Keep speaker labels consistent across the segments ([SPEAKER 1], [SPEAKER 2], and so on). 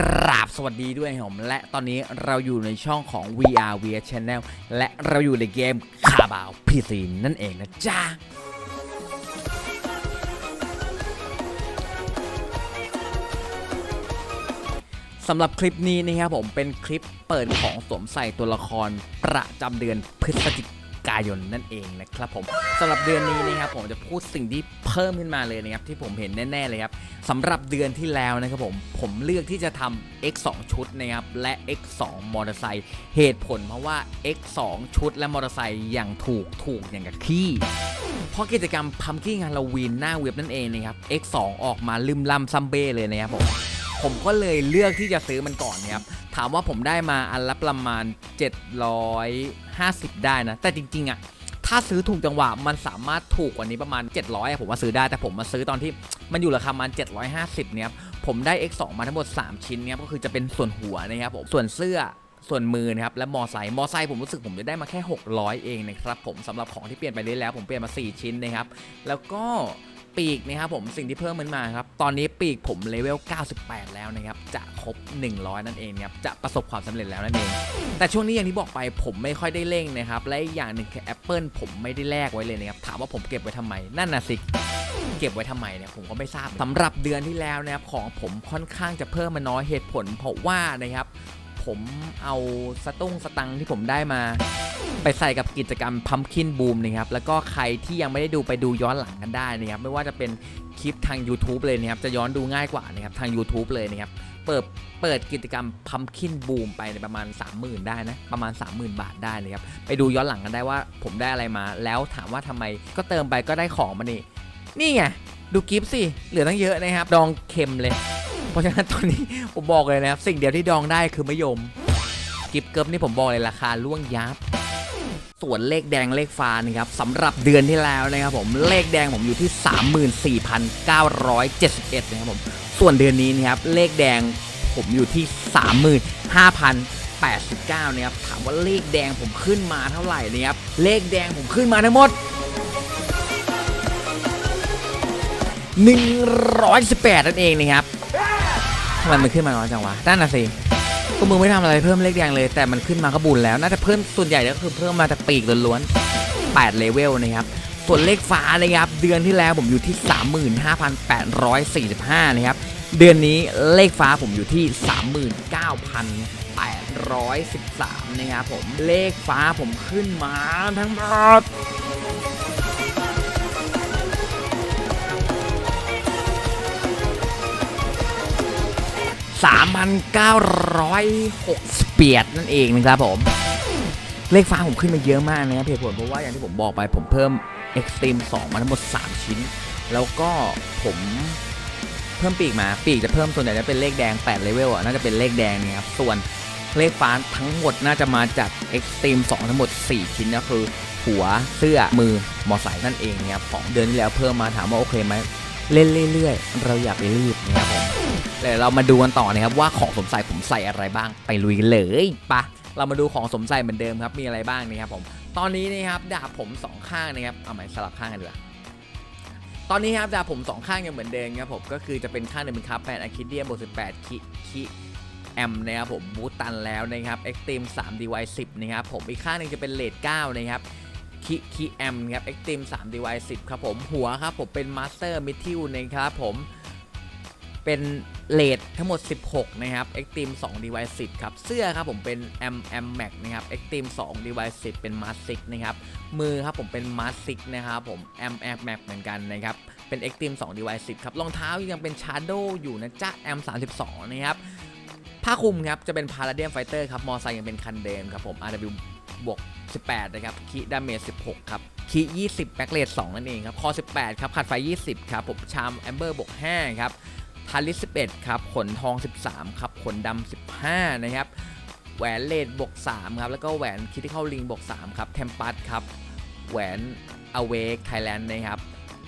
[SPEAKER 1] กราบสวัสดีด้วยผมและตอนนี้เราอยู่ในช่องของ VR VR Channel และเราอยู่ในเกมคาบาวพีซีนั่นเองนะจ๊ะสำหรับคลิปนี้นะครับผมเป็นคลิปเปิดของสวมใส่ตัวละครประจำเดือนพฤศจิ กายนนั่นเองนะครับผมสำหรับเดือนนี้นะครับผมจะพูดสิ่งที่เพิ่มขึ้นมาเลยนะครับที่ผมเห็นแน่ๆเลยครับสำหรับเดือนที่แล้วนะครับผมผมเลือกที่จะทำ X2 ชุดนะครับและ X2 มอเตอร์ไซค์เหตุผลเพราะว่า X2 ชุดและมอเตอร์ไซค์อย่างถูกถูกอย่างกับขี้เพราะกิจกรรมพัมกี้ฮาโลวีนหน้าเว็บนั่นเองนะครับ X2 ออกมาลืมลำซัมเบ้เลยนะครับผม ผมก็เลยเลือกที่จะซื้อมันก่อนนะครับถามว่าผมได้มาอันละประมาณ 750 ได้นะ แต่จริงๆอะถ้าซื้อถูกจังหวะมันสามารถถูกกว่านี้ประมาณ 700อะผมว่าซื้อได้แต่ผมมาซื้อตอนที่มันอยู่ราคาประมาณ 750 เนี่ยครับผมได้ X2 มาทั้งหมด 3 ชิ้นเนี่ยก็คือจะเป็นส่วนหัวนะครับผมส่วนเสื้อส่วนมือนะครับและมอไซค์มอไซค์ผมรู้สึกผมจะได้มาแค่ 600 เองนะครับผมสำหรับของที่เปลี่ยนไปเรื่อยแล้วผมเปลี่ยนมา 4 ชิ้นนะครับแล้วก็ ปีกนะครับผมสิ่งที่เพิ่มมันมาครับตอนนี้ปีกผมเลเวล 98 แล้วนะครับจะครบ 100 นั่นเองนะครับจะประสบความสำเร็จแล้วนั่นเอง แต่ช่วงนี้อย่างที่บอกไปผมไม่ค่อยได้เร่งนะครับและอีกอย่างหนึ่งคือแอปเปิลผมไม่ได้แลกไว้เลยนะครับถามว่าผมเก็บไว้ทำไมนั่นน่ะสิเก็บไว้ทำไมเนี่ยผมก็ไม่ทราบสำหรับเดือนที่แล้วนะครับของผมค่อนข้างจะเพิ่มมาน้อยเหตุผล เพราะว่านะครับ ผมเอาสตุ้งสตังที่ผมได้มา ไปใส่กับกิจกรรมพัมคินบูมนะครับ แล้วก็ใครที่ยังไม่ได้ดูไปดูย้อนหลังกันได้นะครับ ไม่ว่าจะเป็นคลิปทาง YouTube เลยนะครับ จะย้อนดูง่ายกว่านะครับ ทาง YouTube เลยนะครับ เปิดเปิดกิจกรรมพัมคินบูมไปในประมาณ 30,000 ได้นะ ประมาณ 30,000 บาทได้นะครับ ไปดูย้อนหลังกันได้ว่าผมได้อะไรมา แล้วถามว่าทำไมก็เติมไปก็ได้ของมานี่นี่ไงดูกิฟต์สิเหลือตั้งเยอะนะครับดองเค็มเลย ราะฉะนั้นตอนนี้ผมบอกเลยนะครับ สิ่งเดียวที่ดองได้คือมะยม กิฟต์เกิฟนี่ผมบอกเลยราคาล่วงยับส่วนเลขแดงเลขฟ้านะครับสำหรับเดือนที่แล้วนะครับผมเลขแดงผมอยู่ที่ 34,971นะครับผมส่วนเดือนนี้นะครับเลขแดงผมอยู่ที่ 35,089นะครับถามว่าเลขแดงผมขึ้นมาเท่าไหร่นะครับเลขแดงผมขึ้นมาทั้งหมด 118 นั่นเองนะครับำไมมันขึ้นมาน้อยจังวะนั่นน่ะสิก็มึงไม่ทำอะไรเพิ่มเลขแดงเลย แต่มันขึ้นมาก็บุญแล้ว น่าจะเพิ่มส่วนใหญ่ก็คือเพิ่มมาจากปีกล้วนๆ8เลเวลนะครับส่วนเลขฟ้านะครับเดือนที่แล้วผมอยู่ที่ 35,845นะครับเดือนนี้เลขฟ้าผมอยู่ที่ 39,813นะครับผมเลขฟ้าผมขึ้นมาทั้งหมด 3,968นั่นเองนะครับผม เลขฟ้าผมขึ้นมาเยอะมากนะครับเหตุผลเพราะว่าอย่างที่ผมบอกไปผมเพิ่ม Extreme 2 มาทั้งหมด 3 ชิ้น แล้วก็ผมเพิ่มปีกมาปีกจะเพิ่มส่วนใหญ่จะเป็นเลขแดง8เลเวลอะน่าจะเป็นเลขแดงเนี่ยครับส่วนเลขฟ้าทั้งหมดน่าจะมาจาก Extreme 2 ทั้งหมด 4 ชิ้นก็คือหัวเสื้อมือมอไซค์นั่นเองเนี่ยของเดือนที่แล้วเพิ่มมาถามว่าโอเคไหม เล่นเรื่อยๆ เราอย่าไปรีบนะครับผมเดี๋ยวเรามาดูกันต่อนะครับว่าของสมใส่ผมใส่อะไรบ้างไปลุยกันเลยปะเรามาดูของสมใส่เหมือนเดิมครับมีอะไรบ้างนะครับผม ตอนนี้นะครับดาบผมสองข้างนะครับเอาใหม่สลับข้างกันดีกว่าตอนนี้ครับดาบผมสองข้างยังเหมือนเดิมครับผมก็คือจะเป็นข้างหนึ่งเป็นคาร์แปดอะคิเดียบวกสิบแปดคิคิแอมนะครับผมบูตตันแล้วนะครับเอ็กซ์ตรีมสามดีวสิบนะครับผมอีกข้างหนึ่งจะเป็นเลดเก้านะครับ คีคีแอมครับเอ็กตรีม3 DY 10ครับผมหัวครับผมเป็นมาสเตอร์มิทิวนะครับผมเป็นเลดทั้งหมด 16 นะครับเอ็กตรีม2 DY 10ครับเสื้อครับผมเป็น M M Max นะครับเอ็กตรีม2 DY 10เป็นมาสิกนะครับมือครับผมเป็นมาสิกนะครับผม M M Max เหมือนกันนะครับเป็น Extreme 2 DY 10ครับรองเท้ายังเป็น Shadow อยู่นะจ๊ะ M 32นะครับผ้าคลุมครับจะเป็น Palladium Fighter ครับมอไซค์ยังเป็นคันเดิมครับผม RW บวก 18 นะครับ คีดาเมจ16 ครับ คี20 แบ็กเลด2นั่นเองครับ คอ 18 ครับ ขัดไฟ 20 ครับ ผมชามแอมเบอร์บวก 5 ครับทาริส11 ครับ ขนทอง 13 ครับ ขนดำ 15 นะครับแหวนเลดบวก3ครับ แล้วก็แหวนคิทิคอลลิงบวก3ครับ เทมปัสครับ แหวนอเวกไทยแลนด์นะครับ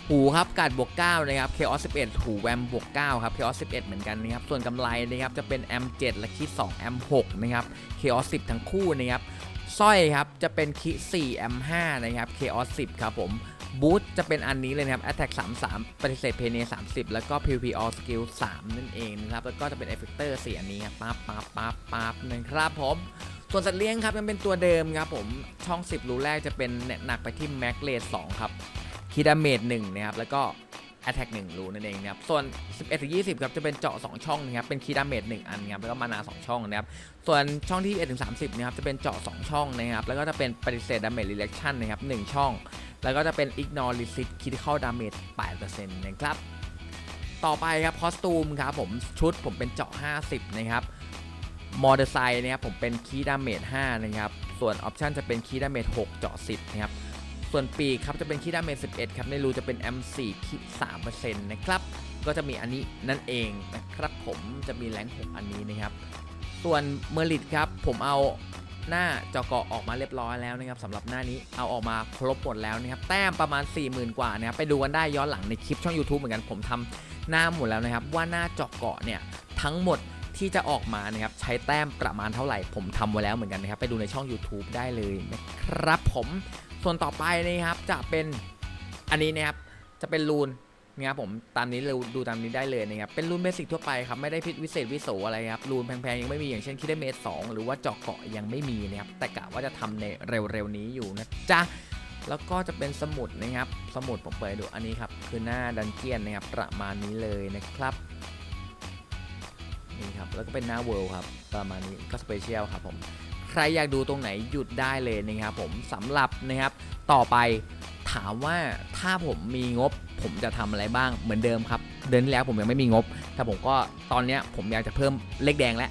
[SPEAKER 1] หูครับกัดบวก9นะครับเคออส11 หูแวมบวก9ครับเคออส11 เหมือนกันนะครับ ส่วนกำไรนะครับจะเป็น M7 และคิด2 M6 นะครับเคออส10 ทั้งคู่นะครับสร้อยครับจะเป็นคิ4 M5 นะครับ Chaos 10 ครับผมบูทจะเป็นอันนี้เลยนะครับ Attack 33 ปฏิเสธเพเน30 แล้วก็ PVP All Skill 3 นั่นเองนะครับ แล้วก็จะเป็น Effector 4อันนี้ครับปั๊บปั๊บปั๊บปั๊บนะครับผม ส่วนสัตว์เลี้ยงครับยังเป็นตัวเดิมครับผม ช่อง 10 รูแรกจะเป็นหนักไปที่ Max Rate 2 ครับ คีดาเมจ1นะครับแล้วก็ Attack 1รูนั่นเองนะครับส่วน 11ถึง20ครับจะเป็นเจาะ 2 ช่องนะครับเป็นคีดาเมจ1อันนะครับแล้วก็มานา2ช่องนะครับส่วนช่องที่21ถึง30นะครับจะเป็นเจาะ 2 ช่องนะครับแล้วก็จะเป็นปฏิเสธ damage reduction นะครับ1ช่อง แล้วก็จะเป็น ignore resist critical damage 8%นะครับต่อไปครับคอสตูมครับผมชุดผมเป็นเจาะ 50 นะครับมอเตอร์ไซค์นะครับผมเป็นคีดาเมจ5นะครับส่วนออปชันจะเป็นคีดาเมจ6เจาะ10นะครับ ส่วนปีครับจะเป็นคีด้าเมจ11 ครับในรูจะเป็น M4 คี3%นะครับ ก็จะมีอันนี้นั่นเองนะครับผมจะมีแรง6อันนี้นะครับ ส่วนเมอร์ลิตครับผมเอาหน้าจอเกาะออกมาเรียบร้อยแล้วนะครับสำหรับหน้านี้เอาออกมาครบหมดแล้วนะครับ แต้มประมาณ 40,000 กว่านะครับไปดูกันได้ย้อนหลังในคลิปช่อง YouTube เหมือนกันผมทำหน้าหมดแล้วนะครับ ว่าหน้าเจาะเกาะเนี่ยทั้งหมดที่จะออกมานะครับใช้แต้มประมาณเท่าไหร่ ผมทำไว้แล้วเหมือนกันนะครับ ไปดูในช่อง YouTube ได้เลยนะครับผม ส่วนต่อไปนะครับจะเป็นอันนี้นะครับจะเป็นรูนนะครับผมตามนี้เราดูตามนี้ได้เลยนะครับเป็นรูนเบสิกทั่วไปครับไม่ได้พิวิเศษวิโสอะไรครับรูนแพงๆยังไม่มีอย่างเช่นคิดเมตสองหรือว่าเจาะเกาะยังไม่มีนะครับแต่กะว่าจะทำในเร็วๆนี้อยู่นะจ๊ะแล้วก็จะเป็นสมุดนะครับ สมุดผมเปิดดูอันนี้ครับคือหน้าดันเจียนนะครับประมาณนี้เลยนะครับนี่ครับแล้วก็เป็นหน้าเวิลด์ครับประมาณนี้ก็สเปเชียลครับผม รอยากดูตรงไหนหยุดได้เลยนะครับผมสำหรับนะครับต่อไปถามว่าถ้าผมมีงบผมจะทำอะไรบ้างเหมือนเดิมครับ เดือนที่แล้วผมยังไม่มีงบ แต่ผมก็ตอนเนี้ยผมอยากจะเพิ่มเลขแดงแล้ว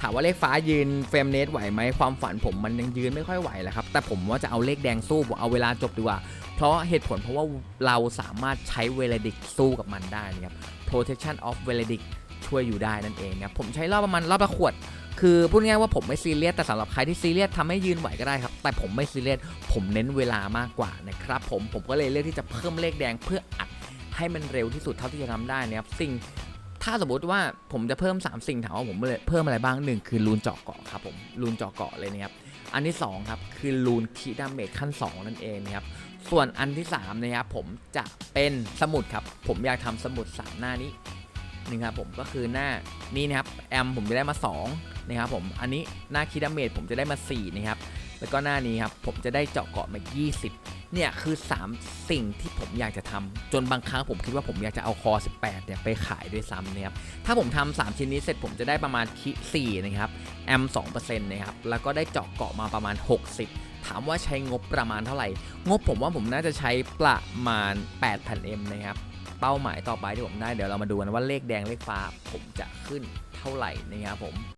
[SPEAKER 1] ถามว่าเลขฟ้ายืนเฟรมเนตไหวไหมความฝันผมมันยังยืนไม่ค่อยไหวแล้วครับ แต่ผมว่าจะเอาเลขแดงสู้ผมเอาเวลาจบดีกว่า เพราะเหตุผลเพราะว่าเราสามารถใช้เวลดิกสู้กับมันได้นะครับ protection of v e l e d i c ช่วยอยู่ได้นั่นเองนะผมใช้รอบประมาณรอบละขวด คือพูดง่ายว่าผมไม่ซีเรียสแต่สำหรับใครที่ซีเรียสทำให้ยืนไหวก็ได้ครับ แต่ผมไม่ซีเรียสผมเน้นเวลามากกว่านะครับผมผมก็เลยเลือกที่จะเพิ่มเลขแดงเพื่ออัดให้มันเร็วที่สุดเท่าที่จะทำได้นะครับสิ่งถ้าสมมติว่าผมจะเพิ่ม 3 สิ่งถามว่าผมเพิ่มอะไรบ้างหนึ่งคือลูนเจาะเกาะครับผมลูนเจาะเกาะเลยนะครับอันที่สองครับคือลูนคีดามเมจขั้น 2 นั่นเองนะครับส่วนอันที่สามนะครับผมจะเป็นสมุดครับผมอยากทำสมุดสามหน้านี้ หนี่งครับผมก็คือหน้านี้นะครับแอมผมจะได้มา2นะครับผมอันนี้หน้าคิดาเมจผมจะได้มา4นะครับแล้วก็หน้านี้ครับผมจะได้เจาะเกาะมา 20 เนี่ยคือ 3 สิ่งที่ผมอยากจะทำจนบางครั้งผมคิดว่าผมอยากจะเอาคอ 18เนี่ยไปขายด้วยซ้ำนะครับถ้าผมทำ3ชิ้นนี้เสร็จผมจะได้ประมาณคิ4นะครับแอม2%นะครับแล้วก็ได้เจาะเกาะมาประมาณ 60ถามว่าใช้งบประมาณเท่าไหร่ งบผมว่าผมน่าจะใช้ประมาณ 8,000M นะครับ เป้าหมายต่อไปที่ผมได้เดี๋ยวเรามาดูกันว่าเลขแดงเลขฟ้าผมจะขึ้นเท่าไหร่นะครับผม